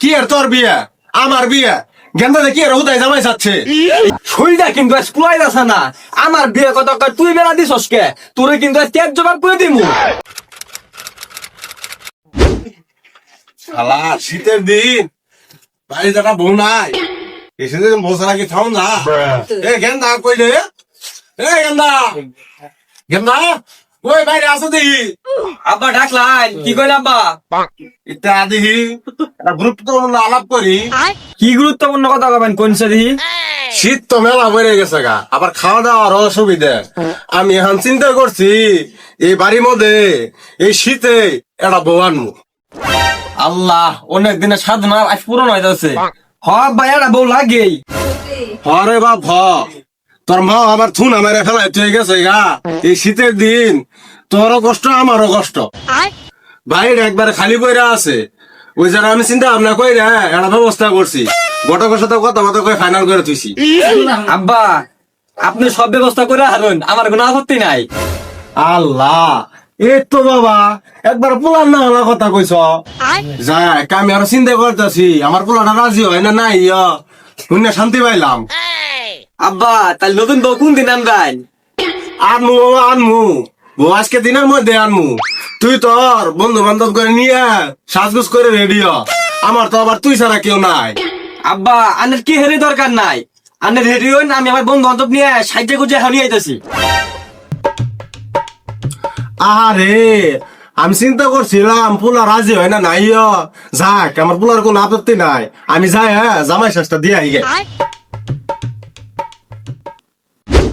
কি আর তোর বিয়ে? আমার বিয়ে? গেন্দা কি আর হুদাই জামাই চাচ্ছে শরীরটা কিন্তু আজ পুরাই যাচ্ছে না। আমার বিয়ে কত কয়? তুই বেলা দিছস কে? তোরে কিন্তু আজ তেজ জবাব করে দিমু। শালা শীতের দিন। বাড়ি যাটা বউ নাই। এসে বসে রাখি থাম না? এ গেন্দা কই রে? এ গেন্দা! গেন্দা! ওই বাইরে আসো দেখি। আব্বা ডাকলাই কি কইল আব্বা? ইটা দেখি গুরুত্বপূর্ণ আলাপ করি। কি গুরুত্বপূর্ণ কথা কবেন কোন দেখি? শীত তো মেলা বেড়ে গেছে গা আবার খাওয়া দাওয়ার অসুবিধা। আমি এখন চিন্তা করছি এই বাড়ির মধ্যে এই শীতে একটা বউ আনব। আল্লাহ অনেক দিনের সাধনা আজ পূরণ হয়ে যাচ্ছে হ আব্বা এটা বউ লাগেই। হরে বাপ হ। তোর মা আমার থুন আমার ফেলাই তুই গেছে গা। এই শীতের দিন তোরও কষ্ট আমারও কষ্ট। বাইরে একবারে খালি কইরা আছে। ওই যারা আমি চিন্তা ভাবনা কইরা একটা ব্যবস্থা করছি। গটকের সাথে কথা কথা কই ফাইনাল করে তুইছি আব্বা আপনি সব ব্যবস্থা করে হারুন আমার কোনো আপত্তি নাই। আল্লাহ এই তো বাবা একবার পোলার না হলা কথা কইছ। যাক আমি আরও চিন্তা করতেছি আমার পোলাটা রাজি হয় না নাই ইয় শুনে শান্তি পাইলাম। আব্বা তাহলে নতুন বউ কোন দিন আনবেন? আনমু বাবা, আনমু। ও আজকে দিনের মধ্যে আনমু। তুই তোর বন্ধু বান্ধব করে নিয়ে সাজগুজ করে রেডি হ। আমার তো আবার তুই ছাড়া কেউ নাই। আব্বা আনের কি হেরি দরকার নাই? আনের হেরি হইন আমি আমার বন্ধু বান্ধব নিয়ে সাইডে গুজে হারিয়ে আইতেছি। আরে আমি চিন্তা করছিলাম পোলা রাজি হয় না নাই। যাক আমার পোলার কোনো আপত্তি নাই। আমি যাই হ্যাঁ জামাই শেষটা দিয়ে আই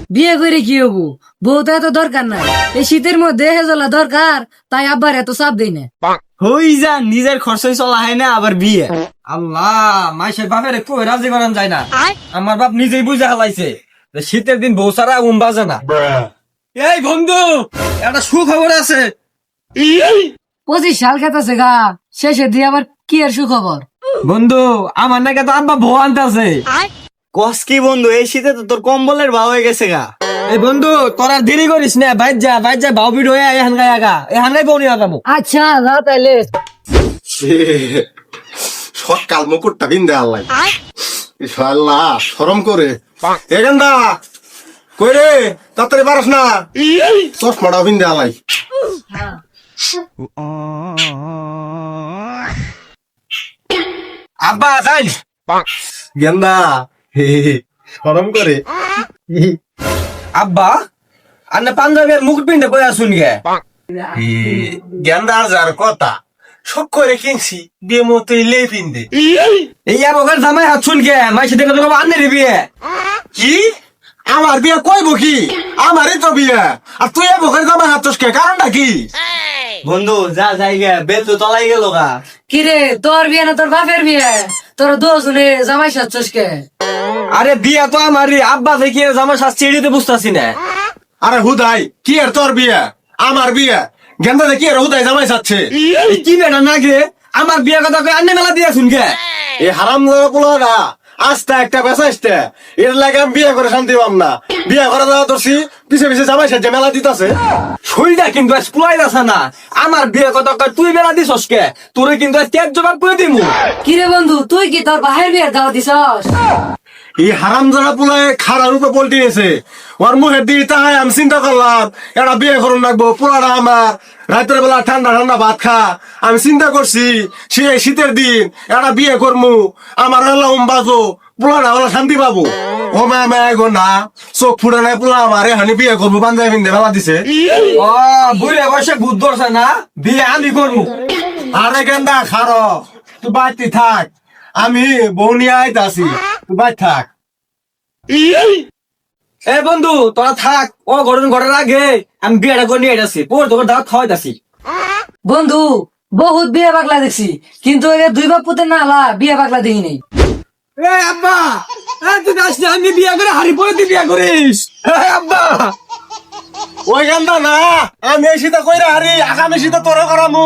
বিয়ে করে কি হব? বউ তো এত দরকার নাই। এই শীতের মধ্যে হেজলা দরকার তাই আব্বার এত চাপ দেই না। হই যা নিজের খরচই চলা হয় না আবার বিয়ে। আল্লাহ মাইসের বাপের কই রাজি করান যায় না? আমার বাপ নিজেই বুঝে হালাইছে যে শীতের দিন বউ সারা উম বাজে না। এই বন্ধু একটা সুখবর আছে। পঁচিশ সাল খেতেছে গা শেষে দিয়ে আবার কি আর সুখবর? বন্ধু আমার নাকি তো আব্বা বউ আনতেছে কস কি বন্ধু এই শীতে তো তোর কম্বলের ভাও হয়ে গেছে গা। এই বন্ধু তোরা দেরি করিস না বাইর যা বাইর যা বাউ বিড হয়ে এখান গায়ে আগা। এখান গায়ে বউ নিয়ে আগামু। আচ্ছা যা তাইলে। সকাল মুকুটটা বিন্দে আল্লাহ। আল্লাহ সরম করে। এখানটা কই রে? তাড়াতাড়ি পারস না। চশমাটা বিন্দে আলাই আব্বা যাই গেন্দা সরম করে। আব্বা আন্না পাঞ্জাবের মুকুট পিনতে বই আসুন গে। গেন্দার যার কথা শখ করে কিনছি বিয়ে মতো লে পিন্দে এই আবার জামাই হাত শুন গে মাইসে দেখে তোকে আন্নে দিবি কি আমার বিয়ে কইব কি? আমারই তো বিয়ে। আর তুই বকের জামা হাত চসকে কারণটা কি? বন্ধু যা যাই গে বেল তো তলাই গেল গা। কি রে তোর বিয়ে না তোর বাপের বিয়ে? তোর দুজনে জামাই সাচ্ছস কে আরে বিয়া তো আমারই। আব্বা থেকে জামাই শাস্তি এড়িতে বুঝতাছি না। আরে হুদাই কি আর তোর বিয়া? আমার বিয়া? গেন্দা কি আর হুদাই জামাই চাচ্ছে এই কি বেটা না গে? আমার বিয়া কথা কই আন্নে মেলা দিয়া শুন গে এই হারাম পোলারা আস্তে একটা বেসাইতে এর লাগে আমি বিয়ে করে শান্তি পাম না। বিয়ে করে দেওয়া তোরছি পিছে পিছে জামাই সাজে মেলা দিতাছে। শরীরটা কিন্তু আজ পুরাই যাচ্ছে না। আমার বিয়ে কথা কই তুই মেলা দিছস কে? তোরে কিন্তু আজ তেজ জবাব করে দিমু। কি রে বন্ধু তুই কি তোর বাহের বিয়ের দাওয়া দিছস? এই হারাম যারা পোলায় খারার রূপে পল্টি এসে ওর মুখের দিয়ে তাহাই আমি চিন্তা করলাম এটা বিয়ে করুন রাখব পোলাটা আমার। রাতের বেলা ঠান্ডা ঠান্ডা ভাত খা। আমি চিন্তা করছি, সে শীতের দিন এটা বিয়ে করমু। আমার হলাম বাজো পোলাটা হলো শান্তি পাবো। ও মা মা, গো না, চোখ ফুটে নাই পোলা আমার, হানি বিয়ে করব পাঞ্জাবি পিন্ধে ফেলা দিছে। ও বুড়ে বসে বুধ ধরছে না, বিয়ে আমি করব আরে গেন্দা খারো তুই বাড়তি থাক, আমি বউ নিয়ে বাড়ি থাক। এ বন্ধু তোরা থাক। ও ঘটন ঘটার আগে আমি বিয়েটা করে নিয়ে আসছি পর তোর দাওয়াত খাওয়াইতাছি। বন্ধু বহুত বিয়ে পাগলা দেখছি। কিন্তু এর দুই বাপ পুতের না আলা বিয়ে পাগলা দেখি নেই। এ আব্বা! এ তুই আসলে আমি বিয়ে করে হারি পরে তুই বিয়ে করিস। এ আব্বা! ওই গান্দা না আমি এই শীতে কইরা হারি আগামী শীতে তোর করামু।